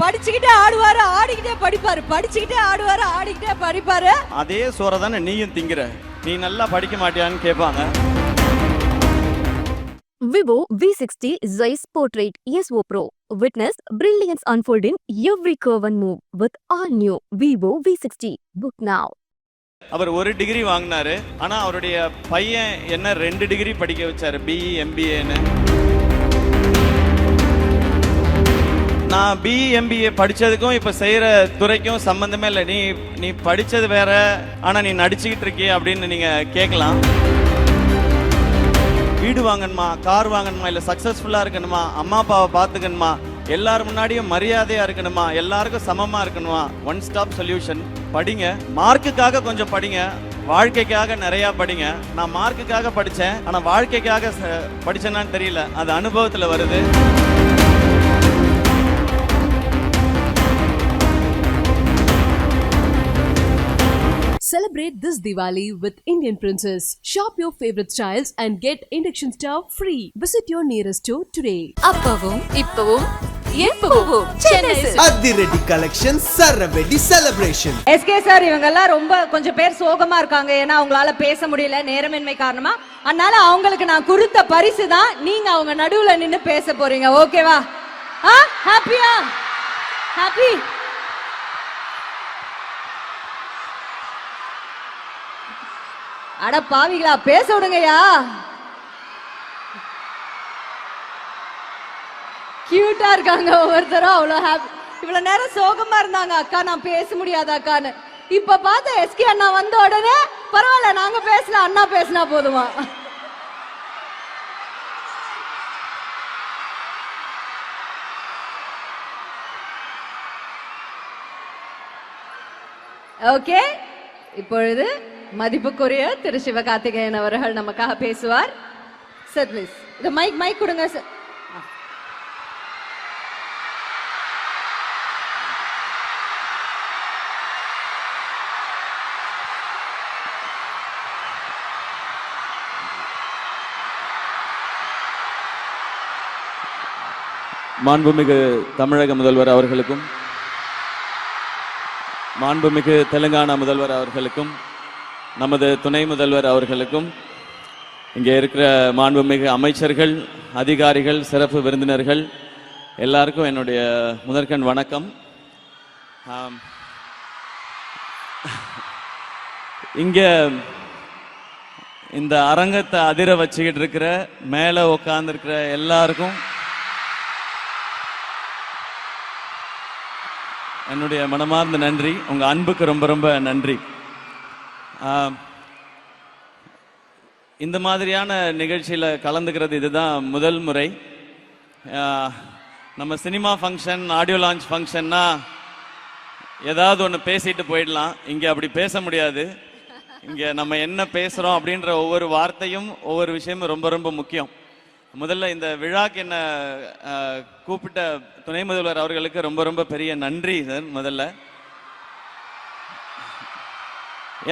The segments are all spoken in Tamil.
படிச்சுக்கிட்டே ஆடுவாரு ஆடிக்கிட்டே படிப்பாரு. படிச்சுக்கிட்டே ஆடுவாரு ஆடிக்கிட்டே படிப்பாரு. அதே சோறை தானே நீயும் திங்கிற? நீ நல்லா படிக்க மாட்டியான்னு கேட்பாங்க Vivo V60 Zeiss Portrait ESO Pro. Witness brilliance unfold in every curve and move with all new Vivo V60. Book now. அவர் ஒரு டிகிரி வாங்கினாரு. ஆனா அவருடைய பையன் என்ன ரெண்டு டிகிரி படிக்க வச்சாரு? E, பிஇ எம்பிஏன்னு நான் பிஎம்பிஏ எம்பிஏ இப்போ செய்கிற துறைக்கும் சம்மந்தமே இல்லை. நீ நீ படித்தது வேற ஆனால் நீ நடிச்சுக்கிட்டு இருக்கியே அப்படின்னு நீங்கள் கேட்கலாம். வீடு வாங்கணுமா? கார் வாங்கணுமா? இல்லை சக்ஸஸ்ஃபுல்லாக இருக்கணுமா? அம்மா அப்பாவை பார்த்துக்கணுமா? எல்லார் முன்னாடியும் மரியாதையாக இருக்கணுமா? எல்லாருக்கும் சமமாக இருக்கணுமா? ஒன் ஸ்டாப் சொல்யூஷன் படிங்க. மார்க்குக்காக கொஞ்சம் படிங்க. வாழ்க்கைக்காக நிறையா படிங்க. நான் மார்க்குக்காக படித்தேன் ஆனால் வாழ்க்கைக்காக ச- தெரியல. அது அனுபவத்தில் வருது. Celebrate this Diwali with Indian Princess. Shop your favorite styles and get induction stove free. Visit your nearest store today. அப்பவும் இப்பவும் எப்பவும் சென்னை. அதிரடி கலெக்ஷன் சரவெடி செலிப்ரேஷன் எஸ்கே சார் இவங்க எல்லாம் ரொம்ப கொஞ்சம் பேர் சோகமா இருக்காங்க. ஏன்னா அவங்களால பேச முடியல நேரமின்மை காரணமா. அதனால அவங்களுக்கு நான் கொடுத்த பரிசு தான் நீங்க அவங்க நடுவுல நின்னு பேச போறீங்க. ஓகேவா ஆ ஹாப்பியா ஹாப்பி அட பாவிகளா பேச விடுங்கய்யா. கியூட்டா இருக்காங்க ஒவ்வொருத்தரும் அவ்வளோ ஹாப்பி இவ்வளவு நேரம் சோகமா இருந்தாங்க அக்கா நான் பேச முடியாது அக்கான்னு. இப்ப பார்த்த எஸ்கே அண்ணா வந்த உடனே பரவாயில்ல நாங்க பேசலாம் அண்ணா பேசினா போதுமா? ஓகே இப்பொழுது மதிப்புக்குரிய திரு சிவகார்த்திகேயன் அவர்கள் நமக்காக பேசுவார். சார் ப்ளீஸ் இந்த மைக் மைக் கொடுங்க சார் மாண்புமிகு தமிழக முதல்வர் அவர்களுக்கும் மாண்புமிகு தெலுங்கானா முதல்வர் அவர்களுக்கும் நமது துணை முதல்வர் அவர்களுக்கும் இங்கே இருக்கிற மாண்புமிகு அமைச்சர்கள் அதிகாரிகள் சிறப்பு விருந்தினர்கள் எல்லாருக்கும் என்னுடைய முதற்கண் வணக்கம். இங்கே இந்த அரங்கத்தை அதிர வச்சுக்கிட்டு இருக்கிற மேலே உட்கார்ந்துருக்கிற எல்லாருக்கும் என்னுடைய மனமார்ந்த நன்றி. உங்கள் அன்புக்கு ரொம்ப ரொம்ப நன்றி. இந்த மாதிரியான நிகழ்ச்சியில் கலந்துக்கிறது இதுதான் முதல் முறை. நம்ம சினிமா ஃபங்க்ஷன் ஆடியோ லான்ச் ஃபங்க்ஷன்னா ஏதாவது ஒன்று பேசிட்டு போயிடலாம். இங்கே அப்படி பேச முடியாது. இங்கே நம்ம என்ன பேசுகிறோம் அப்படின்ற ஒவ்வொரு வார்த்தையும் ஒவ்வொரு விஷயமும் ரொம்ப ரொம்ப முக்கியம். முதல்ல இந்த விழாக்கு என்ன கூப்பிட்ட துணை முதல்வர் அவர்களுக்கு ரொம்ப ரொம்ப பெரிய நன்றி சார் முதல்ல.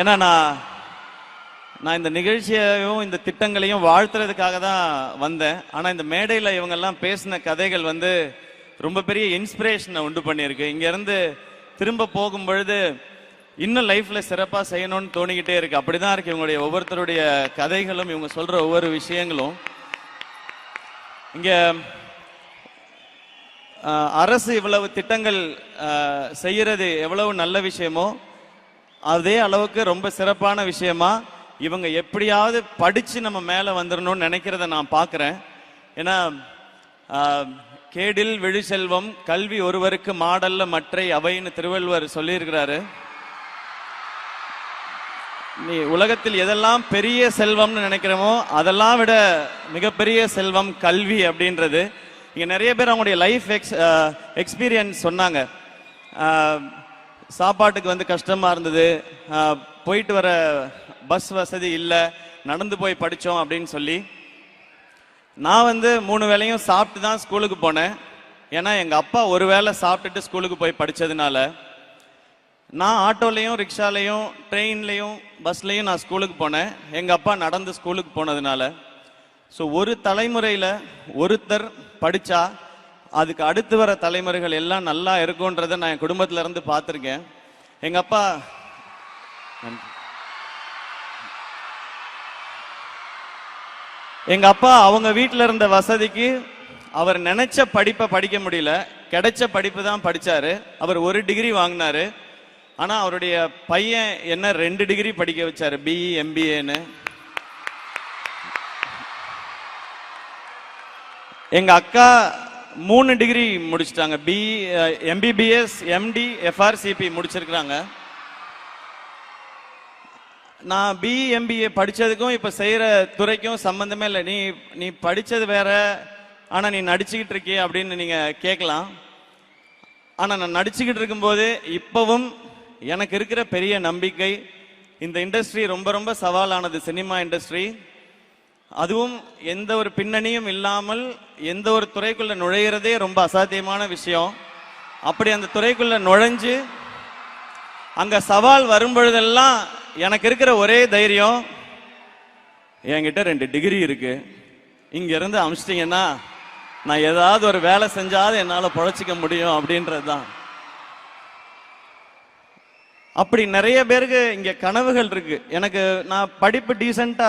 ஏன்னா நான் நான் இந்த நிகழ்ச்சியையும் இந்த திட்டங்களையும் வாழ்த்துறதுக்காக தான் வந்தேன். ஆனால் இந்த மேடையில் இவங்கெல்லாம் பேசின கதைகள் வந்து ரொம்ப பெரிய இன்ஸ்பிரேஷனை உண்டு பண்ணியிருக்கு. இங்கேருந்து திரும்ப போகும் பொழுது இன்னும் லைஃப்பில் சிறப்பாக செய்யணும்னு தோணிக்கிட்டே இருக்கு. அப்படிதான் இருக்கு இவங்களுடைய ஒவ்வொருத்தருடைய கதைகளும் இவங்க சொல்கிற ஒவ்வொரு விஷயங்களும். இங்கே அரசு இவ்வளவு திட்டங்கள் செய்கிறது எவ்வளவு நல்ல விஷயமோ அதே அளவுக்கு ரொம்ப சிறப்பான விஷயமா இவங்க எப்படியாவது படித்து நம்ம மேலே வந்துடணும்னு நினைக்கிறத நான் பார்க்குறேன். ஏன்னா கேடில் விழுசெல்வம் கல்வி ஒருவருக்கு மாடல்ல மற்றை அவைன்னு திருவள்ளுவர் சொல்லியிருக்கிறாரு. நீ உலகத்தில் எதெல்லாம் பெரிய செல்வம்னு நினைக்கிறோமோ அதெல்லாம் விட மிகப்பெரிய செல்வம் கல்வி அப்படின்றது. இங்கே நிறைய பேர் அவங்களுடைய லைஃப் எக்ஸ் எக்ஸ்பீரியன்ஸ் சொன்னாங்க. சாப்பாட்டுக்கு வந்து கஷ்டமாக இருந்தது. போயிட்டு வர பஸ் வசதி இல்லை. நடந்து போய் படித்தோம் அப்படின்னு சொல்லி. நான் வந்து மூணு வேளையும் சாப்பிட்டு தான் ஸ்கூலுக்கு போனேன். ஏன்னா எங்கள் அப்பா ஒரு வேளை சாப்பிட்டுட்டு ஸ்கூலுக்கு போய் படித்ததுனால நான் ஆட்டோலையும் ரிக்ஷாலையும் ட்ரெயின்லையும் பஸ்லையும் நான் ஸ்கூலுக்கு போனேன். எங்கள் அப்பா நடந்து ஸ்கூலுக்கு போனதுனால. ஸோ ஒரு தலைமுறையில் ஒருத்தர் படித்தா அதுக்கு அடுத்து வர தலைமுறைகள் எல்லாம் நல்லா இருக்கும்ன்றதை நான் என் குடும்பத்துல இருந்து பார்த்துருக்கேன். எங்க அப்பா நன்றி. எங்க அப்பா அவங்க வீட்டில் இருந்த வசதிக்கு அவர் நினைச்ச படிப்பை படிக்க முடியல. கிடைச்ச படிப்பு தான் படிச்சாரு. அவர் ஒரு டிகிரி வாங்கினாரு. ஆனா அவருடைய பையன் என்ன ரெண்டு டிகிரி படிக்க வச்சாரு. பிஇ எம்பிஏன்னு எங்க அக்கா மூணு டிகிரி முடிச்சிட்டாங்க. B MBBS uh, MD FRCP முடிச்சிருக்கிறாங்க. நான் பிஎம்பிஏ எம்பிஏ இப்போ செய்கிற துறைக்கும் சம்மந்தமே இல்லை. நீ நீ படித்தது வேற ஆனால் நீ நடிச்சுக்கிட்டு இருக்கிய அப்படின்னு நீங்கள் கேட்கலாம். ஆனால் நான் நடிச்சுக்கிட்டு இருக்கும்போது இப்போவும் எனக்கு இருக்கிற பெரிய நம்பிக்கை இந்த இண்டஸ்ட்ரி ரொம்ப ரொம்ப சவாலானது சினிமா இண்டஸ்ட்ரி அதுவும் எந்த ஒரு பின்னணியும் இல்லாமல் எந்த ஒரு துறைக்குள்ள நுழையிறதே ரொம்ப அசாத்தியமான விஷயம். அப்படி அந்த துறைக்குள்ள நுழைஞ்சு அங்க சவால் வரும்பொழுதெல்லாம் எனக்கு இருக்கிற ஒரே தைரியம் என்கிட்ட ரெண்டு டிகிரி இருக்கு. இங்க இருந்து அமிச்சிட்டீங்கன்னா நான் ஏதாவது ஒரு வேலை செஞ்சாவது என்னால பொழைச்சிக்க முடியும் அப்படின்றது தான் அப்படி நிறைய பேருக்கு இங்க கனவுகள் இருக்கு. எனக்கு நான் படிப்பு டீசெண்டா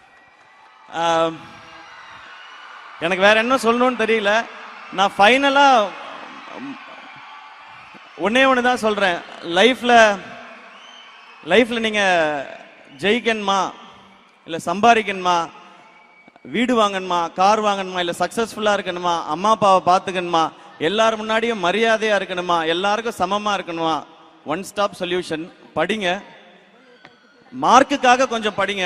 எனக்கு வேற என்ன சொல்லணும்னு தெரியல. நான் ஃபைனலா ஒன்னே ஒன்று தான் சொல்கிறேன் லைஃப்பில் லைஃப்பில் நீங்கள் ஜெயிக்கணுமா? இல்லை சம்பாதிக்கணுமா? வீடு வாங்கணுமா? கார் வாங்கணுமா? இல்லை சக்ஸஸ்ஃபுல்லாக இருக்கணுமா? அம்மா அப்பாவை பார்த்துக்கணுமா? எல்லார் முன்னாடியும் மரியாதையாக இருக்கணுமா? எல்லாருக்கும் சமமாக இருக்கணுமா? ஒன் ஸ்டாப் சொல்யூஷன் படிங்க. மார்க்குக்காக கொஞ்சம் படிங்க.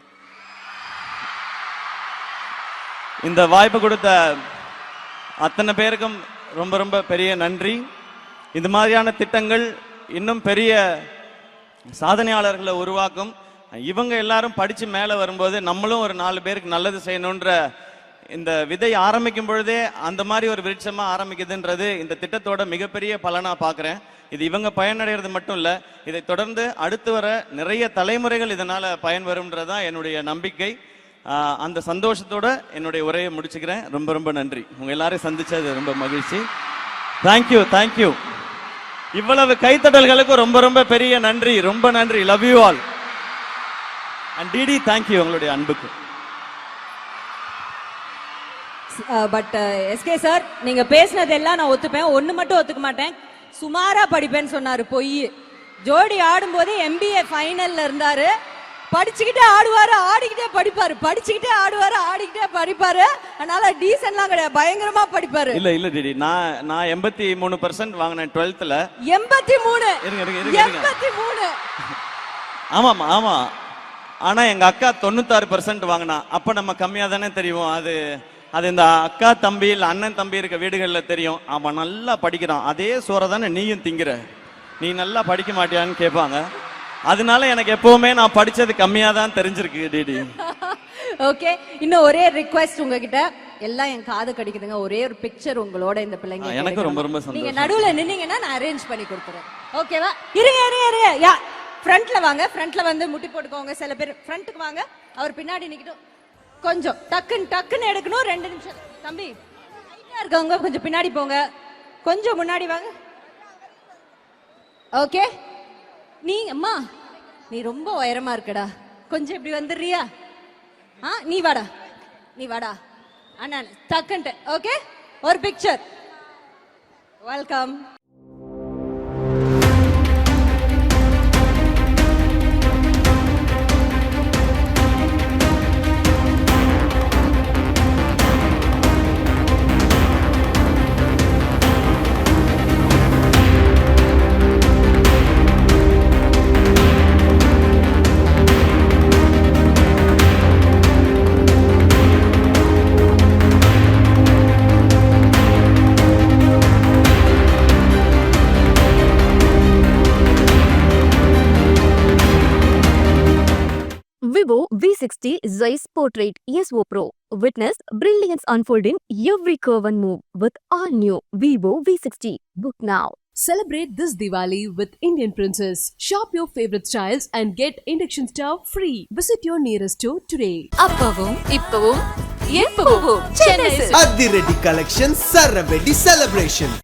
இந்த வாய்ப்பு கொடுத்த அத்தனை பேருக்கும் ரொம்ப ரொம்ப பெரிய நன்றி. இது மாதிரியான திட்டங்கள் இன்னும் பெரிய சாதனையாளர்களை உருவாக்கும். இவங்க எல்லாரும் படித்து மேலே வரும்போது நம்மளும் ஒரு நாலு பேருக்கு நல்லது செய்யணுன்ற இந்த விதை ஆரம்பிக்கும் பொழுதே அந்த மாதிரி ஒரு விருட்சமாக ஆரம்பிக்குதுன்றது இந்த திட்டத்தோட மிகப்பெரிய பலனாக பார்க்குறேன். இது இவங்க பயனடைகிறது மட்டும் இல்லை இதை தொடர்ந்து அடுத்து வர நிறைய தலைமுறைகள் இதனால் பயன் வரும்ன்றது தான் என்னுடைய நம்பிக்கை. அந்த சந்தோஷத்தோட என்னுடைய உரையை முடிச்சுக்கிறேன். ரொம்ப ரொம்ப நன்றி. உங்க எல்லாரையும் சந்திச்சது ரொம்ப மகிழ்ச்சி. தேங்க்யூ தேங்க்யூ இவ்வளவு கைத்தட்டல்களுக்கு ரொம்ப ரொம்ப பெரிய நன்றி. ரொம்ப நன்றி. Love you all and DD thank you உங்களுடைய அன்புக்கு. பட் எஸ்கே சார் நீங்க பேசினதெல்லாம் நான் ஒத்துப்பேன். ஒண்ணு மட்டும் ஒத்துக்க மாட்டேன். சுமாரா படிப்பேன்னு சொன்னாரு பொய். ஜோடி ஆடும்போது எம்பிஏ ஃபைனல்ல இருந்தாரு. படிச்சுக்கிட்டே ஆடுவாரு ஆடிக்கிட்டே படிப்பாரு. படிச்சுக்கிட்டே ஆடுவாரு ஆடிக்கிட்டே படிப்பாரு. அதனால டீசன்ட்லாம் கிடையாது. பயங்கரமா படிப்பாரு. இல்ல இல்ல டிடி நான் நான் எண்பத்தி மூணு பர்சன்ட் வாங்கினேன் டுவெல்த்ல எண்பத்தி மூணு. எண்பத்தி மூணு. ஆமாமா ஆமா. ஆனா எங்க அக்கா தொண்ணூத்தாறு பர்சன்ட் வாங்கினா. அப்ப நம்ம கம்மியா தானே தெரியும். அது அது இந்த அக்கா தம்பி இல்ல அண்ணன் தம்பி இருக்க வீடுகள்ல தெரியும். அவன் நல்லா படிக்கிறான். அதே சோறை தானே நீயும் திங்கிற. நீ நல்லா படிக்க மாட்டியான்னு கேட்பாங்க அதனால எனக்கு எப்பவுமே நான் படிச்சது கம்மியா தான் தெரிஞ்சிருக்கு டிடி. ஓகே இன்னும் ஒரே ரிக்வெஸ்ட் உங்ககிட்ட. எல்லாம் என் காது கடிக்குதுங்க. ஒரே ஒரு பிக்சர் உங்களோட இந்த பிள்ளைங்க ஆ, எனக்கும் ரொம்ப ரொம்ப கிடைக்கணும். நீங்க சந்தோஷம். நடுவுல நின்னீங்கன்னா நான் அரேஞ்ச் பண்ணி கொடுத்துறேன். ஓகேவா இருங்க இருங்க இருங்க. யா ஃப்ரண்ட்ல வாங்க. ஃப்ரண்ட்ல வந்து முட்டி போட்டுக்கோங்க சில பேர். ஃப்ரண்ட்டுக்கு வாங்க. அவர் பின்னாடி நிக்கட்டும். கொஞ்சம் டக்குன்னு டக்குன்னு எடுக்கணும். ரெண்டு நிமிஷம். தம்பி ஹைட்டா இருக்கவங்க. கொஞ்சம் பின்னாடி போங்க. கொஞ்சம் முன்னாடி வாங்க. ஓகே நீ அம்மா நீ ரொம்ப உயரமா இருக்கடா. கொஞ்சம் இப்படி வந்துடுறியா? ஆ நீ வாடா. நீ வாடா. அண்ணா டக்குன்ட்டு ஓகே ஒரு picture welcome Vivo V60 Zeiss Portrait ESO Pro. Witness brilliance unfold in every curve and move with all new Vivo V60. Book now. Celebrate this Diwali with Indian Princess. Shop your favorite styles and get induction stove free. Visit your nearest store today. அப்பவும் இப்பவும் எப்பவும் சென்னை சில்க்ஸ். அதிரடி கலெக்ஷன் சரவெடி செலிப்ரேஷன்